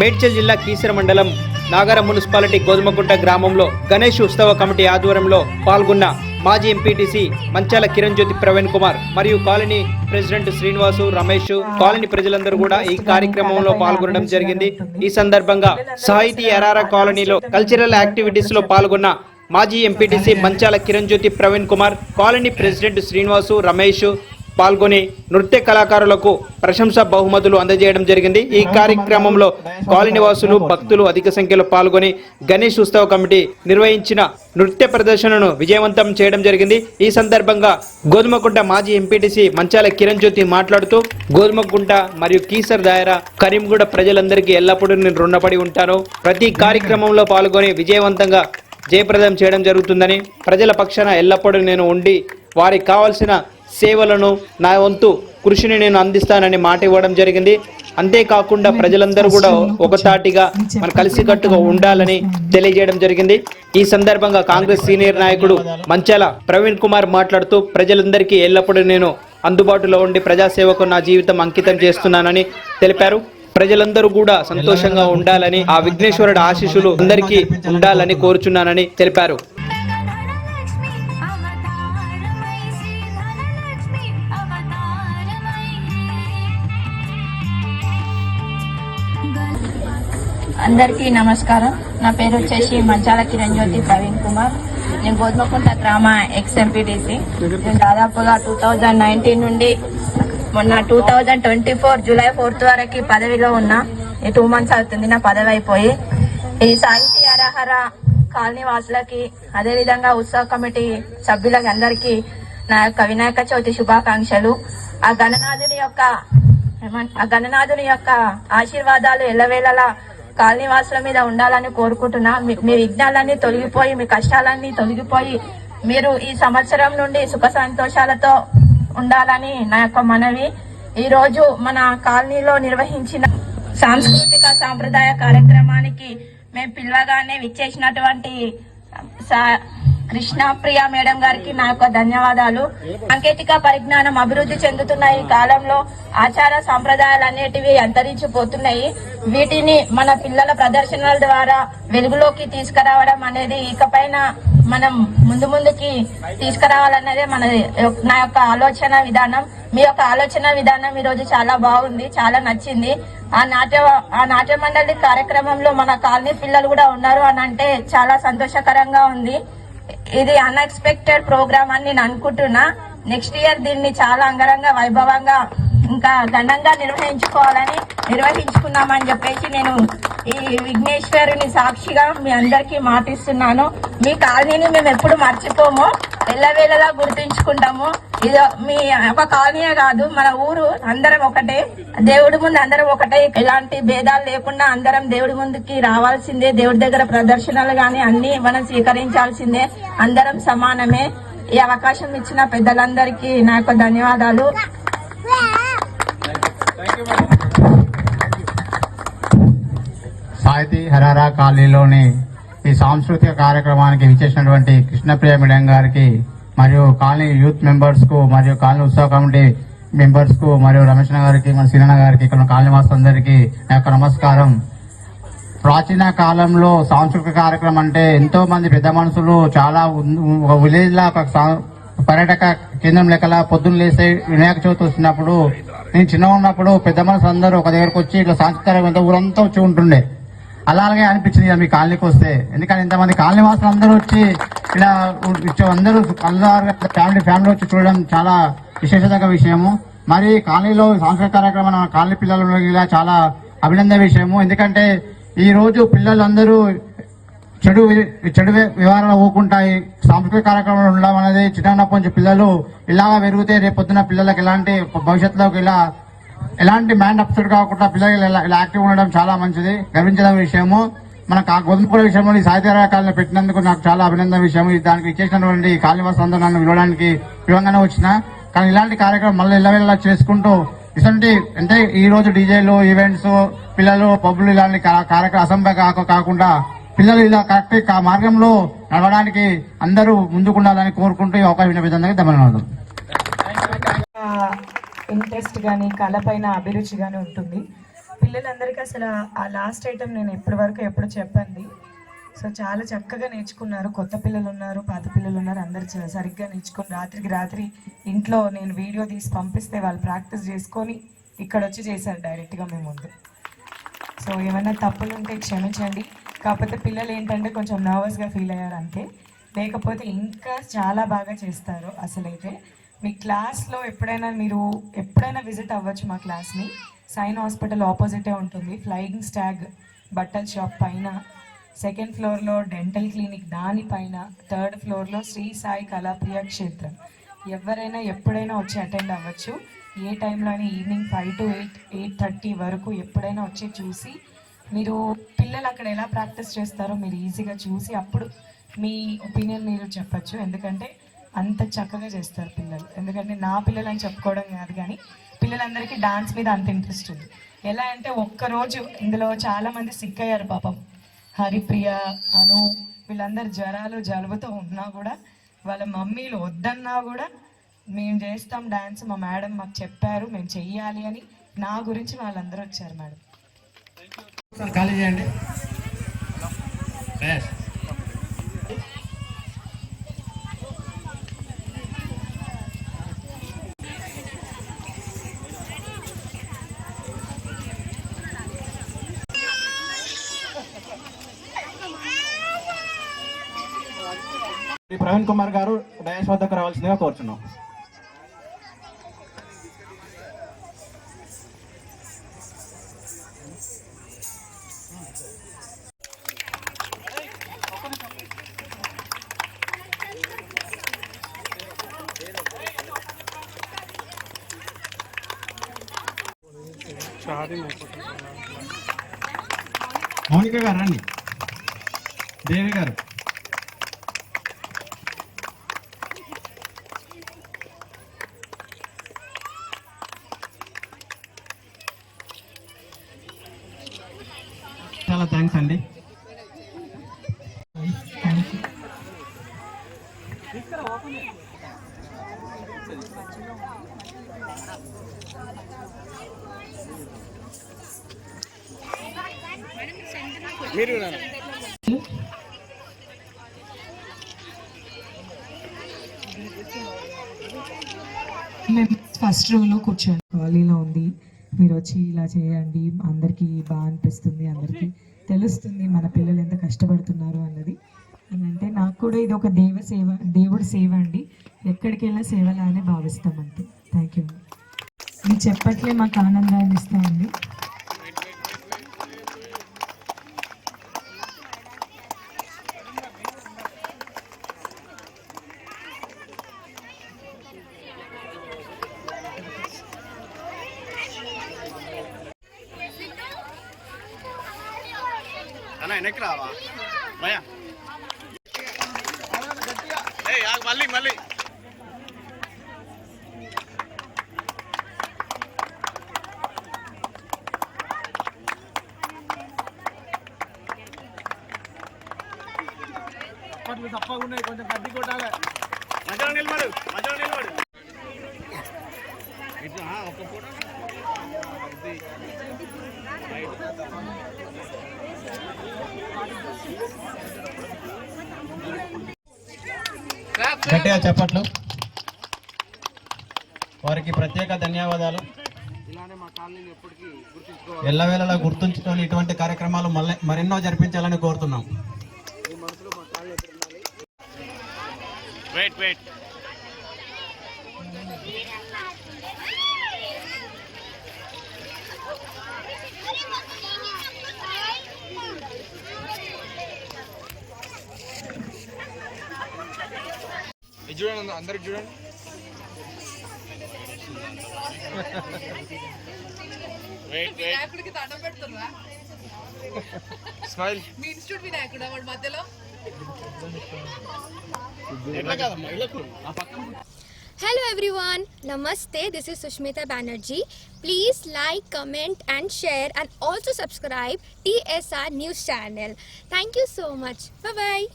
మేడ్చల్ జిల్లా కీసర మండలం నాగర మున్సిపాలిటీ గోధుమగుంట గ్రామంలో గణేష్ ఉత్సవ కమిటీ ఆధ్వర్యంలో పాల్గొన్న మాజీ ఎంపీటీసీ మంచాల కిరణ్ జ్యోతి ప్రవీణ్ కుమార్ మరియు colony president Srinivasu Ramesh colony ప్రజలందరూ కూడా ఈ కార్యక్రమంలో పాల్గొనడం జరిగింది. ఈ సందర్భంగా సాహితీ ఎరారా కాలనీలో కల్చరల్ యాక్టివిటీస్లో పాల్గొన్న మాజీ MPTC Manchala Kiran Jyothi Praveen Kumar colony president Srinivasu Ramesh పాల్గొని నృత్య కళాకారులకు ప్రశంస బహుమతులు అందజేయడం జరిగింది. ఈ కార్యక్రమంలో కాలనీవాసులు భక్తులు అధిక సంఖ్యలో పాల్గొని గణేష్ ఉత్సవ కమిటీ నిర్వహించిన నృత్య ప్రదర్శనను విజయవంతం చేయడం జరిగింది. ఈ సందర్భంగా గోధుమకుంట మాజీ ఎంపీటీసీ మంచాల కిరణ్ జ్యోతి మాట్లాడుతూ గోధుమకుంట మరియు కీసర్ దాయరా కరీంగూడ ప్రజలందరికీ ఎల్లప్పుడూ నేను రుణపడి ఉంటాను. ప్రతి కార్యక్రమంలో పాల్గొని విజయవంతంగా జయప్రదం చేయడం జరుగుతుందని ప్రజల పక్షాన ఎల్లప్పుడూ నేను ఉండి వారికి కావాల్సిన సేవలను నా వంతు కృషిని నేను అందిస్తానని మాట ఇవ్వడం జరిగింది. అంతేకాకుండా ప్రజలందరూ కూడా ఒకసాటిగా మన కలిసికట్టుగా ఉండాలని తెలియజేయడం జరిగింది. ఈ సందర్భంగా కాంగ్రెస్ సీనియర్ నాయకుడు మంచాల ప్రవీణ్ కుమార్ మాట్లాడుతూ ప్రజలందరికీ ఎల్లప్పుడూ నేను అందుబాటులో ఉండి ప్రజాసేవకు నా జీవితం అంకితం చేస్తున్నానని తెలిపారు. ప్రజలందరూ కూడా సంతోషంగా ఉండాలని ఆ విఘ్నేశ్వరుడు ఆశీస్సులు అందరికీ ఉండాలని కోరుచున్నానని తెలిపారు. అందరికీ నమస్కారం. నా పేరు వచ్చేసి మంచాల కిరణ్ జ్యోతి ప్రవీణ్ కుమార్. నేను గోధుమకుంట గ్రామ ఎక్స్ఎంపీటీసీ. నేను దాదాపుగా టూ థౌజండ్ నైన్టీన్ నుండి మొన్న two thousand twenty four July fourth వరకు పదవిలో ఉన్నా. ఈ టూ మంత్స్ అవుతుంది నా పదవి అయిపోయి. ఈ సాహితీ అరహర కాలనీ వాసులకి అదేవిధంగా ఉత్సవ కమిటీ సభ్యులకి అందరికీ నా యొక్క వినాయక చవితి శుభాకాంక్షలు. ఆ గణనాథుని యొక్క ఆ గణనాథుని యొక్క ఆశీర్వాదాలు ఎల్లవేళలా కాలనీవాసుల మీద ఉండాలని కోరుకుంటున్నా. మీ- విఘ్నాలన్నీ తొలగిపోయి మీ కష్టాలన్నీ తొలగిపోయి మీరు ఈ సంవత్సరం నుండి సుఖ సంతోషాలతో ఉండాలని నా యొక్క మనవి. ఈ రోజు మన కాలనీలో నిర్వహించిన సాంస్కృతిక సాంప్రదాయ కార్యక్రమానికి మేము పిల్లగానే విచ్చేసినటువంటి సా- కృష్ణప్రియ మేడం గారికి నా యొక్క ధన్యవాదాలు. సాంకేతిక పరిజ్ఞానం అభివృద్ధి చెందుతున్న ఈ కాలంలో ఆచార సాంప్రదాయాలు అనేటివి అంతరించిపోతున్నాయి. వీటిని మన పిల్లల ప్రదర్శనల ద్వారా వెలుగులోకి తీసుకురావడం అనేది ఇకపైన మనం ముందు ముందుకి తీసుకురావాలనేదే మన నా యొక్క ఆలోచన విధానం. మీ యొక్క ఆలోచన విధానం ఈ రోజు చాలా బాగుంది చాలా నచ్చింది. ఆ నాట్య ఆ నాట్య మండలి కార్యక్రమంలో మన కాలనీ పిల్లలు కూడా ఉన్నారు అని అంటే చాలా సంతోషకరంగా ఉంది. ఇది అన్ఎక్స్పెక్టెడ్ ప్రోగ్రామ్ అని నేను అనుకుంటున్నా. నెక్స్ట్ ఇయర్ దీన్ని చాలా అంగరంగ వైభవంగా ఇంకా ఘనంగా నిర్వహించుకోవాలని నిర్వహించుకున్నామని చెప్పేసి నేను ఈ విఘ్నేశ్వరుని సాక్షిగా మీ అందరికీ మాటిస్తున్నాను. మీ కాలనీని మేము ఎప్పుడు మర్చిపోము. ఎల్లవేళలా గుర్తించుకుంటాము. ఇది మీ ఒక కాలనీయే కాదు మన ఊరు అందరం ఒకటే. దేవుడి ముందు అందరం ఒకటే. ఎలాంటి భేదాలు లేకుండా అందరం దేవుడి ముందుకి రావాల్సిందే దేవుడి దగ్గర ప్రదర్శనలు కానీ అన్ని మనం స్వీకరించాల్సిందే. అందరం సమానమే. ఈ అవకాశం ఇచ్చిన పెద్దలందరికీ నా యొక్క ధన్యవాదాలు. సాహితీ హరారా కాలనీలోని ఈ సాంస్కృతిక కార్యక్రమానికి విచ్చేసినటువంటి కృష్ణప్రియ మేడం గారికి మరియు కాలనీ యూత్ మెంబర్స్కు మరియు కాలనీ ఉత్సవ కమిటీ మెంబర్స్కు మరియు రమేష్ గారికి మన సీనన్న గారికి ఇక్కడ కాలనీ వాసులందరికీ నా యొక్క నమస్కారం. ప్రాచీన కాలంలో సాంస్కృతిక కార్యక్రమం అంటే ఎంతో మంది పెద్ద మనుషులు చాలా ఒక విలేజ్ లా ఒక పర్యాటక కేంద్రం లెక్కల పొద్దున్న లేసే వినాయక చవితి వచ్చినప్పుడు నేను చిన్నగా ఉన్నప్పుడు పెద్ద మనుషులు అందరూ ఒక దగ్గరకు వచ్చి ఇట్లా సాంస్కృతిక ఊరంతా వచ్చి ఉంటుండే. అలాగే అనిపించింది మీ కాలనీకి వస్తే. ఎందుకంటే ఇంతమంది కాలనీ వాసులు అందరూ వచ్చి ఇలా అందరూ కళ్ళారుగా ఫ్యామిలీ ఫ్యామిలీ వచ్చి చూడడం చాలా విశేషతక విషయము. మరి కాలనీలో సాంస్కృతిక కార్యక్రమం కాలనీ పిల్లలు ఇలా చాలా అభినందన విషయము. ఎందుకంటే ఈరోజు పిల్లలందరూ చెడు చెడు వ్య- వ్యవహారాలు ఊకుంటాయి. సాంస్కృతిక కార్యక్రమాలు ఉండడం అనేది చిన్నప్పటి నుంచి పిల్లలు ఇలాగా పెరిగితే రేపు పొద్దున పిల్లలకు ఎలాంటి భవిష్యత్తులోకి ఇలా ఎలాంటి మైండ్ అప్సెట్ కాకుండా పిల్లలు ఇలా యాక్టివ్ ఉండడం చాలా మంచిది. గర్వించడం విషయము. మన గొంతుపూడ విషయంలో ఈ సాహిత్య కాలనీ పెట్టినందుకు నాకు చాలా అభినందన విషయం దానికి ఇచ్చేసినటువంటి కాళీవాసం అందరూ నన్ను పిలవడానికి పిలవంగానే వచ్చిన. కానీ ఇలాంటి కార్యక్రమం మళ్ళీ ఇళ్ళ చేసుకుంటూ ఇటువంటి అంటే ఈ రోజు డీజేలు ఈవెంట్స్ పిల్లలు పబ్బులు ఇలాంటి కార్యక్రమ అసంభ కాకుండా పిల్లలు ఇలా కరెక్ట్ మార్గంలో నడవడానికి అందరూ ముందుకుండాలని కోరుకుంటూ ఈ అవకాశం ఇచ్చిన ధన్యవాదాలు. ఇంట్రెస్ట్ కానీ కళ పైన అభిరుచి కానీ ఉంటుంది. పిల్లలందరికీ అసలు ఆ లాస్ట్ ఐటమ్ నేను ఎప్పటి వరకు ఎప్పుడు చెప్పండి సో చాలా చక్కగా నేర్చుకున్నారు. కొత్త పిల్లలు ఉన్నారు పాత పిల్లలు ఉన్నారు అందరు సరిగ్గా నేర్చుకుని రాత్రికి రాత్రి ఇంట్లో నేను వీడియో తీసి పంపిస్తే వాళ్ళు ప్రాక్టీస్ చేసుకొని ఇక్కడ వచ్చి చేశారు డైరెక్ట్గా మేము ముందు. సో ఏమైనా తప్పులు ఉంటే క్షమించండి. కాకపోతే పిల్లలు ఏంటంటే కొంచెం నర్వస్గా ఫీల్ అయ్యారు అంతే. లేకపోతే ఇంకా చాలా బాగా చేస్తారు అసలైతే. మీ క్లాస్లో ఎప్పుడైనా మీరు ఎప్పుడైనా విజిట్ అవ్వచ్చు మా క్లాస్ని. సైన్ హాస్పిటల్ ఆపోజిటే ఉంటుంది. ఫ్లయింగ్ స్టాగ్ బట్టల షాప్ పైన. సెకండ్ ఫ్లోర్లో డెంటల్ క్లినిక్ దానిపైన థర్డ్ ఫ్లోర్లో శ్రీ సాయి కళాప్రియ క్షేత్రం. ఎవరైనా ఎప్పుడైనా వచ్చి అటెండ్ అవ్వచ్చు. ఏ టైంలో అయినా evening five to eight eight thirty వరకు ఎప్పుడైనా వచ్చి చూసి మీరు పిల్లలు అక్కడ ఎలా ప్రాక్టీస్ చేస్తారో మీరు ఈజీగా చూసి అప్పుడు మీ ఒపీనియన్ మీరు చెప్పచ్చు. ఎందుకంటే అంత చక్కగా చేస్తారు పిల్లలు. ఎందుకంటే నా పిల్లలు అని చెప్పుకోవడం కాదు కానీ పిల్లలందరికీ డాన్స్ మీద అంత ఇంట్రెస్ట్ ఉంది. ఎలా అంటే ఒక్కరోజు ఇందులో చాలా మంది సిక్ అయ్యారు పాపం. హరిప్రియ అను వీళ్ళందరూ జ్వరాలు జలుబుతో ఉన్నా కూడా వాళ్ళ మమ్మీలు వద్దన్నా కూడా మేము చేస్తాం డాన్స్ మా మేడం మాకు చెప్పారు మేము చెయ్యాలి అని నా గురించి వాళ్ళందరూ వచ్చారు మేడం. ఖాళీ చేయండి. శ్రీ ప్రవీణ్ కుమార్ గారు డయాస్ వద్దకు రావాల్సిందిగా కోరుచున్నాం. మౌనిక గారు రండి దేవి గారు చాలా థ్యాంక్స్ అండి మేము ఫస్ట్ రోలో కూర్చోండి. ఖాళీలో ఉంది మీరు వచ్చి ఇలా చేయండి. అందరికీ బాగా అనిపిస్తుంది అందరికీ తెలుస్తుంది మన పిల్లలు ఎంత కష్టపడుతున్నారు అన్నది. అని అంటే నాకు కూడా ఇది ఒక దేవ సేవ దేవుడి సేవ అండి. ఎక్కడికి వెళ్ళినా సేవలానే భావిస్తాం అంతే. థ్యాంక్ యూ మీరు చెప్పట్లే మాకు ఆనందాన్ని ఇస్తామండి అన్న వెనక్కి రావా? భయా మళ్ళీ మళ్ళీ తప్పకుండా కొంచెం గడ్డి కొట్టాలి మధ్యలో నిలబడు మధ్యలో నిలబడు ఇట్లా ఒక ఫోటో ఇది. గట్టిగా చెప్పట్లు. వారికి ప్రత్యేక ధన్యవాదాలు. ఎల్లవేళలా గుర్తుంచుకొని ఇటువంటి కార్యక్రమాలు మళ్ళీ మరెన్నో జరిపించాలని కోరుతున్నాం. వెయిట్ వెయిట్ చూడండి అందరికి చూడండి వెయిట్ వెయిట్ వినాయకుడికి దండం పెడుతున్నా స్మైల్ మీ ఇన్స్టిట్యూట్ వినాయకుడు వాడి మధ్యలో ఎట్లా కాదమ్మా ఇళ్ళకు ఆ పక్కన Hello everyone, Namaste. This is Sushmita Banerjee. Please like, comment, and share, and also subscribe TSR News channel. Thank you so much. Bye bye.